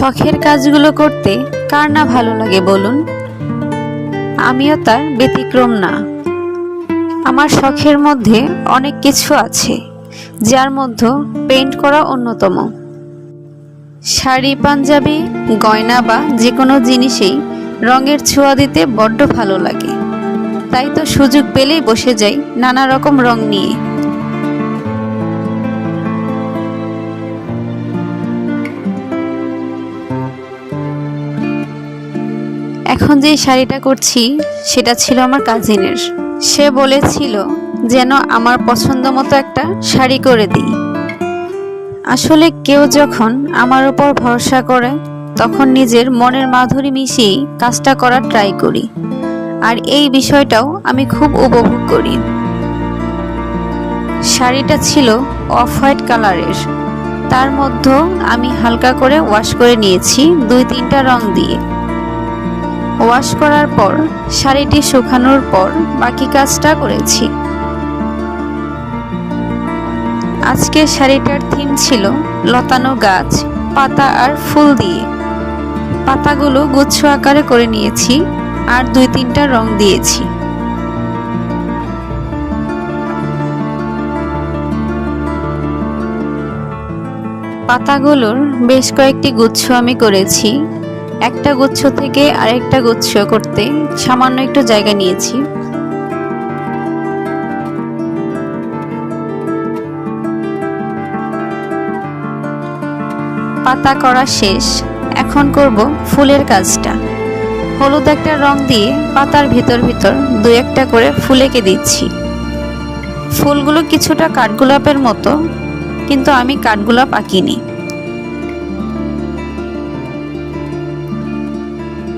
শখের কাজগুলো করতে কার না ভালো লাগে বলুন? আমিও তার ব্যতিক্রম না। আমার শখের মধ্যে অনেক কিছু আছে, যার মধ্যে পেইন্ট করা অন্যতম। শাড়ি, পাঞ্জাবি, গয়না বা যে কোনো জিনিসেই রঙের ছোঁয়া দিতে বড্ড ভালো লাগে। তাই তো সুযোগ পেলেই বসে যাই নানা রকম রং নিয়ে। এখন যে শাড়িটা করছি, সেটা ছিল আমার কাজিনের সে বলেছিল যেন আমার পছন্দ মতো একটা শাড়ি করে দিই। আসলে কেউ যখন আমার উপর ভরসা করে, তখন নিজের মনের মাধুরী মিশিয়েই কাজটা করার ট্রাই করি। আর এই বিষয়টাও আমি খুব উপভোগ করি। শাড়িটা ছিল অফ হোয়াইট কালারের। তার মধ্যে আমি হালকা করে ওয়াশ করে নিয়েছি দুই তিনটা রং দিয়ে। ওয়াশ করার পর, শাড়িটি শুকানোর পর বাকি কাজটা করেছি। আজকে শাড়িটার থিম ছিল লতানো গাছ, পাতা আর ফুল দিয়ে। পাতাগুলো গুচ্ছ আকারে করে নিয়েছি আর দুই তিনটা রং দিয়েছি। পাতাগুলোর বেশ কয়েকটি গুচ্ছ আমি করেছি। একটা গুচ্ছ থেকে আরেকটা গুচ্ছ করতে সামান্য একটু জায়গা নিয়েছি। পাতা করা শেষ। এখন করব ফুলের কাজটা। হলুদ একটা রং দিয়ে পাতার ভিতর ভিতর দু একটা করে ফুল এঁকে দিচ্ছি। ফুলগুলো কিছুটা কাঠগোলাপের মতো, কিন্তু আমি কাঠগোলাপ আঁকিনি।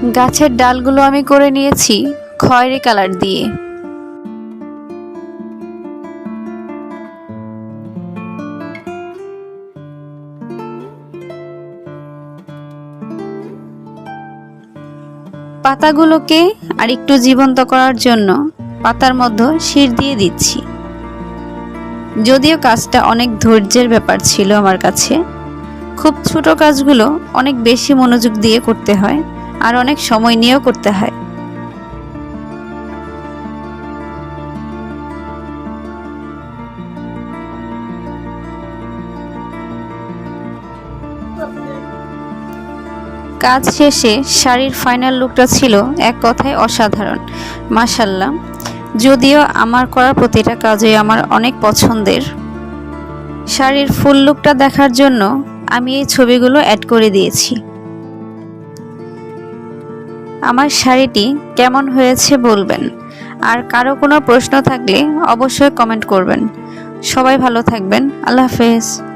গাছের ডালগুলো আমি করে নিয়েছি খয়েরি কালার দিয়ে। পাতাগুলোকে আর একটু জীবন্ত করার জন্য পাতার মধ্যে শির দিয়ে দিচ্ছি। যদিও কাজটা অনেক ধৈর্যের ব্যাপার ছিল আমার কাছে, খুব ছোট কাজগুলো অনেক বেশি মনোযোগ দিয়ে করতে হয়। আর অনেক সময় নিয়েও করতে হয়। কাজ শেষে শাড়ির ফাইনাল লুকটা ছিল এক কথায় অসাধারণ। মাসাল্লাহ যদিও আমার করা প্রতিটা কাজই আমার অনেক পছন্দের। শাড়ির ফুল লুকটা দেখার জন্য আমি এই ছবিগুলো অ্যাড করে দিয়েছি। আমার শাড়িটি কেমন হয়েছে বলবেন। আর কারও কোনো প্রশ্ন থাকলে অবশ্যই কমেন্ট করবেন। সবাই ভালো থাকবেন। আল্লাহ হাফেজ।